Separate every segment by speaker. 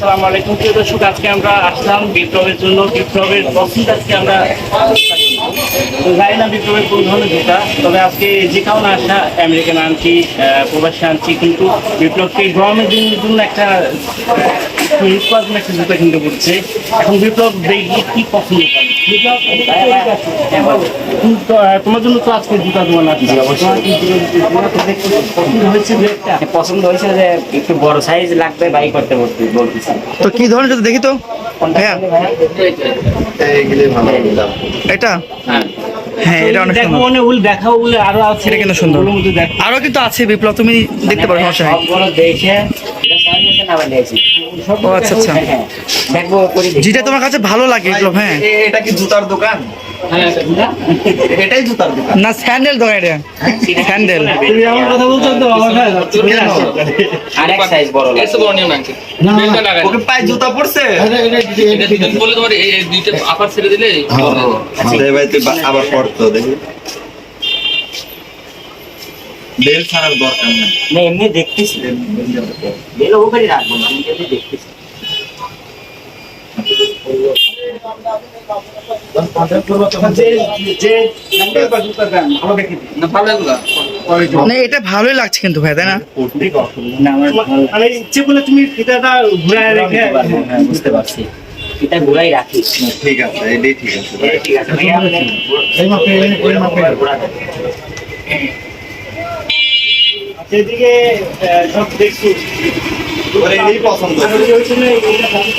Speaker 1: আসসালামু আলাইকুম। প্রিয় দর্শক আজকে আমরা আসলাম বিপ্লবের জন্য। বিপ্লবের পছন্দ আজকে আমরা জানি না বিপ্লবের কোন ধরনের জুতা তবে আজকে যে কারণে আসা আমেরিকান আনছি প্রবাসী আনছি কিন্তু বিপ্লবকে গরমের দিনের জন্য একটা করার একটা জুতা কিনতে পড়ছে এখন বিপ্লব দেখি কি পছন্দ তোমার জন্য তো আজকে জুতা তোমার তো দেখতে পছন্দ হয়েছে দু
Speaker 2: পছন্দ হয়েছে যে একটু বড় সাইজ লাগবে বাই করতে বলতে বলতেছি।
Speaker 3: তো কি ধরনের জুতো দেখি তো? ভাইয়া
Speaker 4: এইগুলি ভালো?
Speaker 3: এটা? হ্যাঁ। এটা অনেক
Speaker 1: দেখো
Speaker 3: সুন্দর।
Speaker 1: মনে উল দেখাও বলে আরও আছে।
Speaker 3: এটা কিন্তু সুন্দর। আরও কিন্তু আছে বিপ্লব তুমি দেখতে পারো সমস্যা নেই।
Speaker 2: দেখে
Speaker 3: ও আচ্ছা আচ্ছা।
Speaker 2: হ্যাঁ দেখব
Speaker 3: যেটা তোমার কাছে ভালো লাগে বিপ্লব হ্যাঁ।
Speaker 4: এটা কি জুতার দোকান? এটাই জুতার দোকান
Speaker 3: না স্যান্ডেল দোকান এটা। স্যান্ডেল।
Speaker 1: তুমি এমন কথা বলছো তো আমার
Speaker 4: কেন?
Speaker 2: আরেক সাইজ বড় লাগবে।
Speaker 5: এসে বড় বেলটা লাগাই
Speaker 4: ওকে পায়ে জুতা পড়ছে
Speaker 5: এটা দুজন বললে তোমার এই দুইটা আপার ছেড়ে দিলে
Speaker 4: ভাই তুই আবার পড়তো দেখি। বেল ছাড়ার দরকার নেই।
Speaker 2: না এমনি দেখতেছি। বেল ওখানে রাখব না এমনি দেখতেছি।
Speaker 5: না
Speaker 3: এটা ভালোই লাগছে কিন্তু ভাই তাই না?
Speaker 1: মানে ইচ্ছে করলে তুমি ফিতাটা ঘুরায় রেখে
Speaker 2: হ্যাঁ বুঝতে পারছি। এটা ঘুরাই রাখি।
Speaker 4: ঠিক আছে এটাই ঠিক আছে।
Speaker 2: ঠিক আছে ভাইয়া। আপনি ঘুরা দেন।
Speaker 1: সেদিকে সব দেখছি।
Speaker 4: ওর পছন্দ।
Speaker 1: জন্য এইটা পছন্দ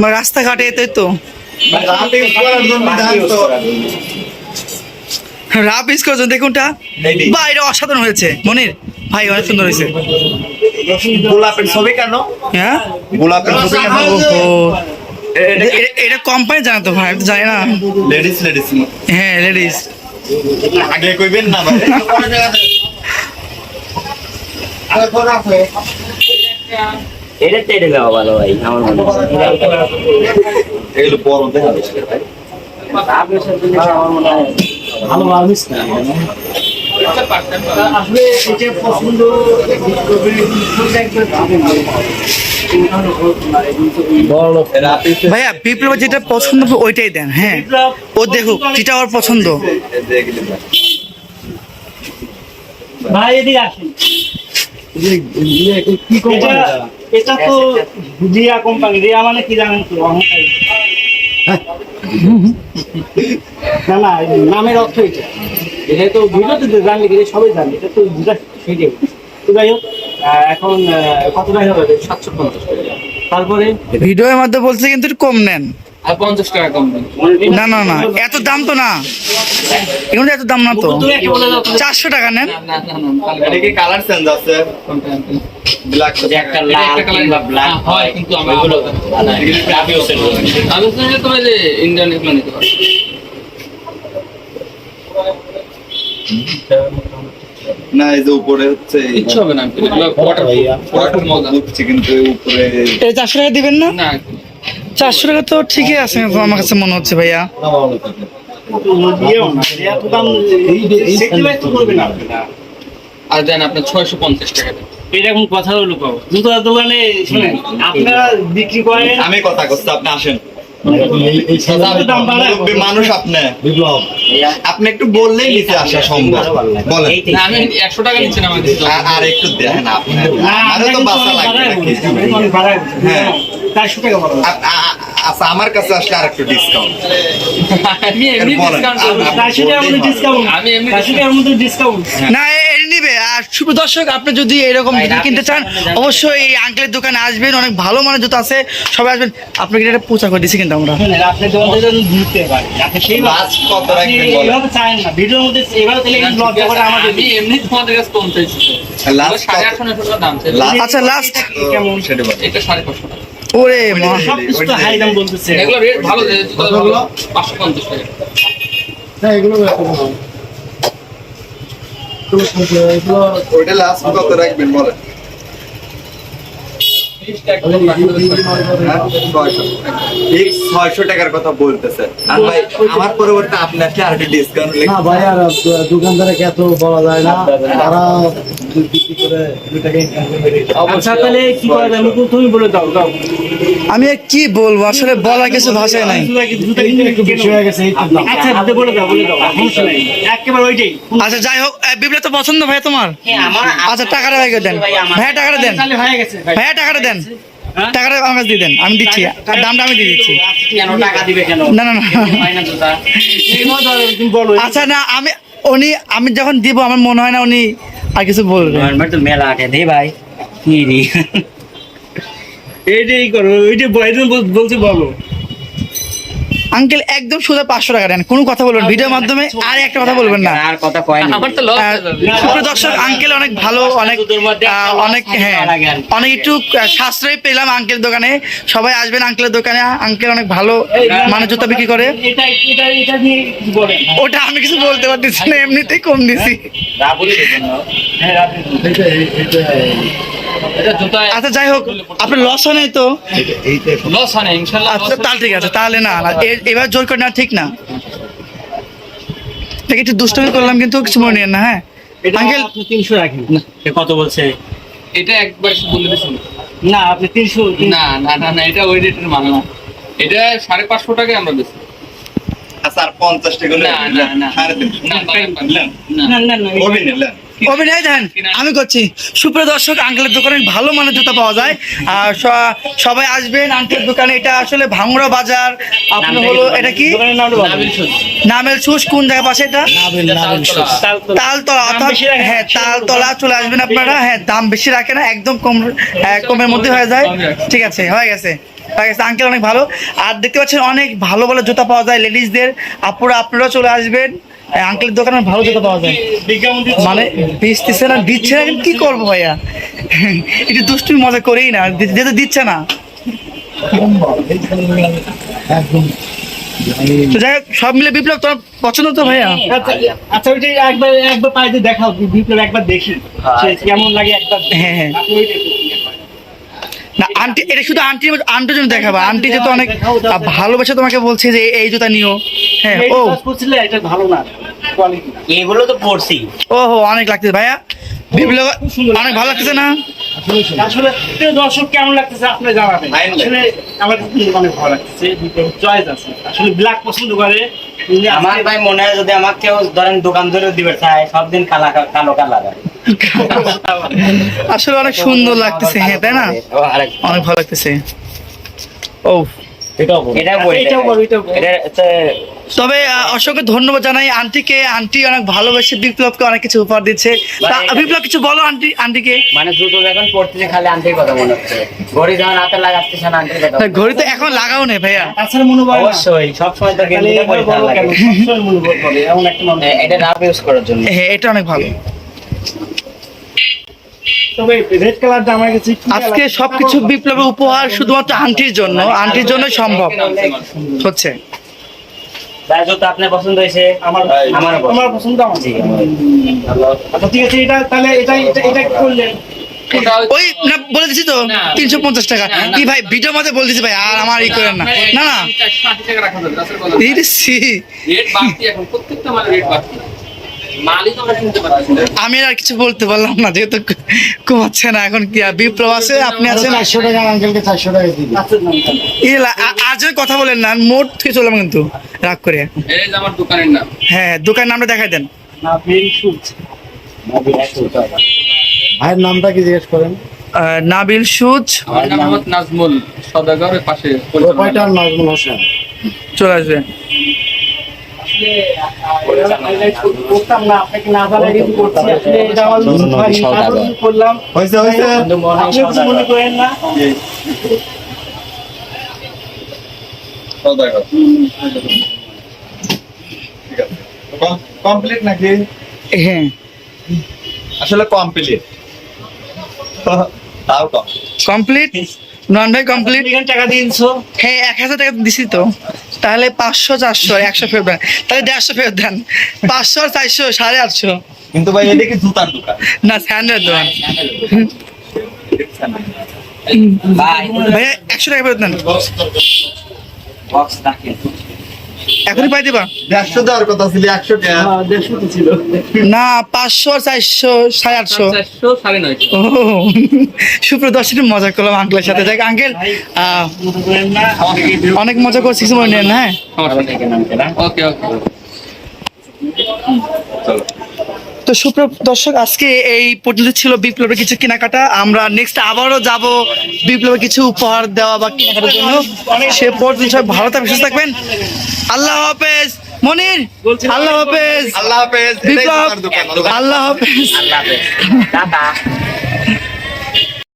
Speaker 3: মানে রাস্তাঘাটে এতে তো।
Speaker 4: রাত ইউজ করার জন্য। ধান
Speaker 2: ইউজ
Speaker 4: তো
Speaker 2: করার জন্য।
Speaker 3: রাপ ইস করছ দেখুনটা
Speaker 4: এইটাই।
Speaker 3: বা এটা অসাধারণ হয়েছে। মনির ভাই অনেক সুন্দর হয়েছে।
Speaker 4: গোলাপের ছবি কেন?
Speaker 3: হ্যাঁ?
Speaker 4: গোলাপের ছবি কেন?
Speaker 3: এটা কোম্পানি জানা তো ভাই আমি তো জানি না।
Speaker 4: লেডিস লেডিস
Speaker 3: হ্যাঁ লেডিস
Speaker 4: আগে কইবেন না ভাই।
Speaker 2: এটা ভালো ভাই আমার মনে হয়।
Speaker 4: এগুলো বড় দেখা যাচ্ছে
Speaker 2: আপনার সাথে আমার মনে হয়।
Speaker 1: ভালো মানুষ না। আসলে এটা পছন্দ
Speaker 3: ভাইয়া বিপ্লব যেটা পছন্দ ওইটাই দেন হ্যাঁ। ও দেখুক যেটা ওর পছন্দ।
Speaker 1: ভাই এদিকে আসেন। এটা এটা তো রিয়া কোম্পানি রিয়া মানে কি জানেন তো? অহংকারী। না না নামের অর্থ এটা। এটা তো ভিডিওতে তো জানলে গেলে সবাই জানে এটা তো বুঝা ভিডিও তো যাই হোক এখন কতটাই হবে?
Speaker 5: সাতশো পঞ্চাশ
Speaker 1: তারপরে?
Speaker 3: ভিডিওর মধ্যে বলছে কিন্তু কম নেন।
Speaker 5: পঞ্চাশ টাকা কম
Speaker 3: না না না এত দাম তো না। এগুলো এত দাম না তো। চারশো টাকা নেন।
Speaker 5: না না না না
Speaker 4: এটা কি কালার চেঞ্জ আছে?
Speaker 5: কোনটা?
Speaker 4: ব্ল্যাক
Speaker 2: যে একটা
Speaker 5: এটা
Speaker 2: লাল
Speaker 5: একটা কালার
Speaker 2: কিংবা ব্ল্যাক
Speaker 5: হয় কিন্তু আমরা
Speaker 2: ওইগুলো
Speaker 5: আলাদা। আমি শুনেছি তুমি যে ইন্ডিয়ান এগুলো নিতে পারো
Speaker 4: না এই যে উপরে হচ্ছে
Speaker 5: হবে না
Speaker 4: কিন্তু উপরে
Speaker 3: চারশো টাকা দিবেন না?
Speaker 5: না
Speaker 3: চারশো টাকা তো ঠিকই আছে আমার কাছে মনে হচ্ছে ভাইয়া।
Speaker 5: আর দেন আপনার ছয়শো পঞ্চাশ টাকা
Speaker 1: কথা হলো পাবো জুতার দোকানে শুনেন আপনারা বিক্রি করেন?
Speaker 4: আমি কথা করছি আপনি আসেন। মানুষ আপনি। আপনি একটু বললেই নিচে আসা সম্ভব। বলেন।
Speaker 5: আমি একশো টাকা নিচ্ছি না
Speaker 4: আর একটু দেখেন আপনি।
Speaker 1: আরও
Speaker 4: তো বাসা লাগবে। হ্যাঁ।
Speaker 1: চারশো টাকা বলো।
Speaker 4: আ- আ- আচ্ছা আমার কাছে আসলে আর একটু ডিসকাউন্ট
Speaker 5: আমি এমনি ডিসকাউন্ট
Speaker 1: চারশো টাকার মধ্যে discount।
Speaker 5: আমি এমনি
Speaker 1: চারশো টাকার মধ্যে discount।
Speaker 3: না নিবে। আর শুভ দর্শক আপনি যদি এরকম কিনতে চান অবশ্যই এই আঙ্কেলের দোকানে আসবেন। অনেক ভালো মানের জুতো আছে। সবাই আসবেন। আপনাকে এটা প্রচার করে দিচ্ছি কিন্তু আমরা।
Speaker 1: আপনি দোকান থেকে যদি ঘুরতে পারেন, আপনি সেই
Speaker 4: লাস্ট কত রাখবেন
Speaker 1: এইভাবে চান না। ভিডিওর মধ্যে এইভাবে তাহলে এই লজ্জা করে আমাদের
Speaker 5: এমনি তোমাদের কাছে পৌঁছাইছি
Speaker 4: Last
Speaker 5: সাড়ে
Speaker 4: কত?
Speaker 5: আটশো নশো টাকা দাম চাই
Speaker 4: Last-
Speaker 3: আচ্ছা লাস্ট
Speaker 1: কেমন?
Speaker 5: এটা সাড়ে পাঁচশো টাকা।
Speaker 3: ওরে মা।
Speaker 1: সবকিছু তো হাই দাম বলতেছে।
Speaker 5: এগুলো রেট ভালো পাঁচশো পঞ্চাশ টাকা।
Speaker 4: ওইটা লাস্ট কত রাখবেন বলেন? ছয়শো টাকার কথা বলতেছে। আর ভাই আমার পরিবর্তে আপনি আসলে আর একটা ডিসকাউন্ট
Speaker 6: না ভাই আর দোকানদারে এত বলা যায় না? তারা বিক্রি করে দুই টাকা ইনকাম করে
Speaker 1: আচ্ছা তাহলে কি করা যায়? মুকুল তুমি বলে দাও দাও।
Speaker 3: আমি কি বলব? আসলে বলার কিছু ভাষায় নাই।
Speaker 6: হয়ে গেছে।
Speaker 1: আচ্ছা দিতে বলে দাও বলে দাও। সমস্যা নাই। একেবারে ওইটাই।
Speaker 3: আচ্ছা যাই হোক বিপ্লব তো পছন্দ ভাই তোমার?
Speaker 2: হ্যাঁ আমার
Speaker 3: আচ্ছা টাকাটা দেন। ভাইয়া টাকাটা দেন।
Speaker 1: তাহলে ভাই।
Speaker 3: ভাইয়া টাকাটা দেন।
Speaker 1: হ্যাঁ?
Speaker 3: টাকাটা আমার কাছে দিয়ে দেন আমি দিচ্ছি। আর দামটা আমি দিয়ে দিচ্ছি।
Speaker 2: কেন টাকা দিবে কেন?
Speaker 3: না না না।
Speaker 2: হয় না জুতা।
Speaker 1: তুমি বলো।
Speaker 3: আচ্ছা না আমি উনি আমি যখন দিব আমার মনে হয় না উনি আর কিছু বলবে।
Speaker 2: আমার তো মেলা আগে দে ভাই। কি
Speaker 1: এইটাই করো ওইটা বয়জন বলছে বলো।
Speaker 3: আঙ্কেল একদম সোজা পাঁচশো টাকা দেন কোনো কথা বলবেন ভিডিওর মাধ্যমে আর একটা কথা বলবেন না।
Speaker 2: আর কথা কয় না
Speaker 5: আমার তো
Speaker 3: সুপ্রিয় দর্শক আঙ্কেল অনেক ভালো অনেক
Speaker 2: একটা
Speaker 3: আহ, অনেক হ্যাঁ। অনেক একটু সাশ্রয়ী পেলাম আঙ্কেল দোকানে। সবাই আসবেন আঙ্কেলের দোকানে। আঙ্কেল অনেক ভালো মানে জুতা বিক্রি করে।
Speaker 1: এটা এটা এটা নিয়ে কিছু বলেন
Speaker 3: ওটা আমি কিছু বলতে পারতেছি না এমনিতেই কম দিছি।
Speaker 1: হ্যাঁ
Speaker 3: আচ্ছা যাই হোক আপনার লস হয় নাই তো
Speaker 5: লস হয় না ইনশাল্লাহ
Speaker 3: আচ্ছা তাহলে ঠিক আছে তাহলে না এবার জোর করে না ঠিক না ঠিক একটু দুষ্টমি করলাম কিন্তু কিছু মনে না হ্যাঁ আঙ্কেল
Speaker 1: তিনশো রাখেন
Speaker 2: কত বলছে
Speaker 5: এটা একবার বলে দিচ্ছি
Speaker 1: না আপনি তিনশো
Speaker 5: না না না না এটা ওই রেটের মাল না এটা সাড়ে পাঁচশো টাকায় আমরা বেশি
Speaker 4: আচ্ছা আর পঞ্চাশ টাকা
Speaker 5: না, না, না। না না, না, না
Speaker 1: না না?
Speaker 3: অভিনয় দেন আমি করছি। সুপ্রিয় দর্শক আঙ্কেলের দোকানে ভালো মানের জুতা পাওয়া যায়। আর সবাই আসবেন আঙ্কেলের দোকানে। এটা আসলে ভাঙড়া বাজার। আপনার হলো এটা কি। নামেল সুস কোন জায়গা পাশে এটা?
Speaker 5: তালতলা।
Speaker 3: অর্থাৎ
Speaker 1: বেশি রাখে না,
Speaker 3: হ্যাঁ তালতলা চলে আসবেন আপনারা। হ্যাঁ দাম বেশি রাখে না একদম কম কমের মধ্যে হয়ে যায়। ঠিক আছে হয়ে গেছে। হয়ে গেছে আঙ্কেল অনেক ভালো। আর দেখতে পাচ্ছেন অনেক ভালো ভালো জুতা পাওয়া যায় লেডিসদের। আপুরা আপনারা চলে আসবেন। আঙ্কেলের দোকানে ভালো জুতা পাওয়া যায়। মানে বেচতেছে না দিচ্ছে না কি করব ভাইয়া একটু দুষ্টুমি মজা করেই না যেতে দিচ্ছে না তো যাই হোক, সব মিলে বিপ্লব তোমার পছন্দ তো ভাইয়া
Speaker 1: আচ্ছা আচ্ছা একবার একবার দেখাও বিপ্লব একবার দেখি কেমন লাগে একবার
Speaker 3: হ্যাঁ, হ্যাঁ।
Speaker 1: আপনি ওইটাই করুন।
Speaker 3: না আন্টি এটা শুধু আন্টি আন্টির জন্য দেখাবা। আন্টি যেহেতু অনেক আহ, ভালোবেসে তোমাকে বলছে যে এই জুতা নিও। হ্যাঁ ও।
Speaker 1: এটা ভালো না কোয়ালিটি
Speaker 2: এগুলো তো পড়ছি
Speaker 3: ও হো অনেক লাগতেছে ভাইয়া। বিপ্লব অনেক ভালো লাগতেছে না?
Speaker 1: আসলে প্রিয় দর্শক কেমন লাগতেছে আপনি জানাবেন? আসলে আমার অনেক ভালো লাগতেছে চয়েস আছে। আসলে ব্ল্যাক পছন্দ করে
Speaker 2: আমার ভাই মনে হয় যদি আমাকে ধরেন দোকান ধরে দিবে চায় সব দিন কালা কালো কালা লাগে
Speaker 3: আসলে অনেক সুন্দর লাগতেছে হ্যাঁ তাই না? অনেক ভালো লাগতেছে। ও তবে অসংখ্য ধন্যবাদ জানাই আন্টিকে। আন্টি অনেক ভালোবেসে বিপ্লবকে অনেক কিছু উপহার দিচ্ছে। বিপ্লব কিছু বলো আন্টি আন্টিকে।
Speaker 2: মানে জুতো যখন পড়তেছে খালি আন্টির কথা মনে হচ্ছে। ঘড়ি যখন হাতে লাগাচ্ছে না আন্টির কথা
Speaker 3: হ্যাঁ, ঘড়ি তো এখন লাগাও নেই ভাইয়া।
Speaker 1: তাছাড়া মনোবল না।
Speaker 2: অবশ্যই সব সময় তো
Speaker 1: এমন একটা
Speaker 2: এটা রাফ ইউজ করার জন্য।
Speaker 3: হ্যাঁ এটা অনেক ভালো
Speaker 1: তবে রেড কালারটা আমার কাছে একটু
Speaker 3: আজকে সবকিছু বিপ্লবের উপহার শুধুমাত্র আন্টির জন্য। আন্টির জন্য সম্ভব। হচ্ছে।
Speaker 2: ভাই আপনার পছন্দ হয়েছে?
Speaker 1: আমার পছন্দ। আমার? আচ্ছা ঠিক আছে এটা তাহলে এটা এটা করলেন?
Speaker 5: ওই-
Speaker 3: না বলে দিছি তো তিনশো পঞ্চাশ টাকা। কি ভাই ভিডিও মধ্যে বলে দিছি ভাই আর আমার ই করেন না। না না। আমি আর কিছু বলতে পারলাম না যেহেতু ঘুমাচ্ছে না এখন কি বিপ্লব আছে? আপনি আছেন?
Speaker 6: চারশো টাকা আঙ্কেলকে চারশো টাকা দিবি।
Speaker 1: আচ্ছা না, না।
Speaker 3: এই লা- আ- আর যেন কথা বলেন না মোট থেকে চললাম কিন্তু রাগ করে।
Speaker 5: এই আমার দোকানের নাম।
Speaker 3: হ্যাঁ দোকান নামটা দেখাই দেন।
Speaker 6: ভাইয়ের নামটা কি জিজ্ঞেস করেন?
Speaker 3: নাবিল সুজ
Speaker 5: নাজমুল সদাগরের পাশে
Speaker 6: নাজমুল হোসেন।
Speaker 3: চলে আসবে।
Speaker 4: কমপ্লিট নাকি?
Speaker 3: হ্যাঁ।
Speaker 4: আসলে কমপ্লিট তাও
Speaker 3: কমপ্লিট নন ভাই কমপ্লিট
Speaker 1: এখানে টাকা দিয়েছ?
Speaker 3: হ্যাঁ এক হাজার টাকা দিছি তো। তাহলে পাঁচশো চারশো একশো ফেরত দেন। তাহলে দেড়শো ফেরত দেন। পাঁচশো আর চারশো সাড়ে আটশো।
Speaker 4: কিন্তু ভাই এটা কি জুতার দোকান?
Speaker 3: না স্যান্ডেল দোকান।
Speaker 2: ভাই
Speaker 3: একশো টাকা ফেরত দেন।
Speaker 2: বক্স রাখেন।
Speaker 3: এখনই পাই দিবা?
Speaker 4: দেড়শো দেওয়ার কথা ছিল একশো টাকা।
Speaker 3: না পাঁচশো আর চারশো সাড়ে আটশো। সুপ্রিয় দর্শক মজা করলাম আঙ্কেলের সাথে। দেখ আঙ্কেল
Speaker 1: মনে
Speaker 3: অনেক মজা করছি কিছু মনে নেন হ্যাঁ
Speaker 5: ওকে ওকে
Speaker 3: তো সুপ্রিয় দর্শক আজকে এই পর্যন্ত ছিল বিপ্লবের কিছু কেনাকাটা। আমরা নেক্সট আবারও যাব বিপ্লবের কিছু উপহার দেওয়া বা কেনাকাটার জন্য। সে পর্যন্ত সব ভালো থাকবেন সুস্থ থাকবেন। আল্লাহ হাফেজ। মনির আল্লাহ হাফেজ।
Speaker 4: আল্লাহ হাফেজ।
Speaker 3: বিপ্লব আল্লাহ হাফেজ।
Speaker 2: আল্লাহ হাফেজ।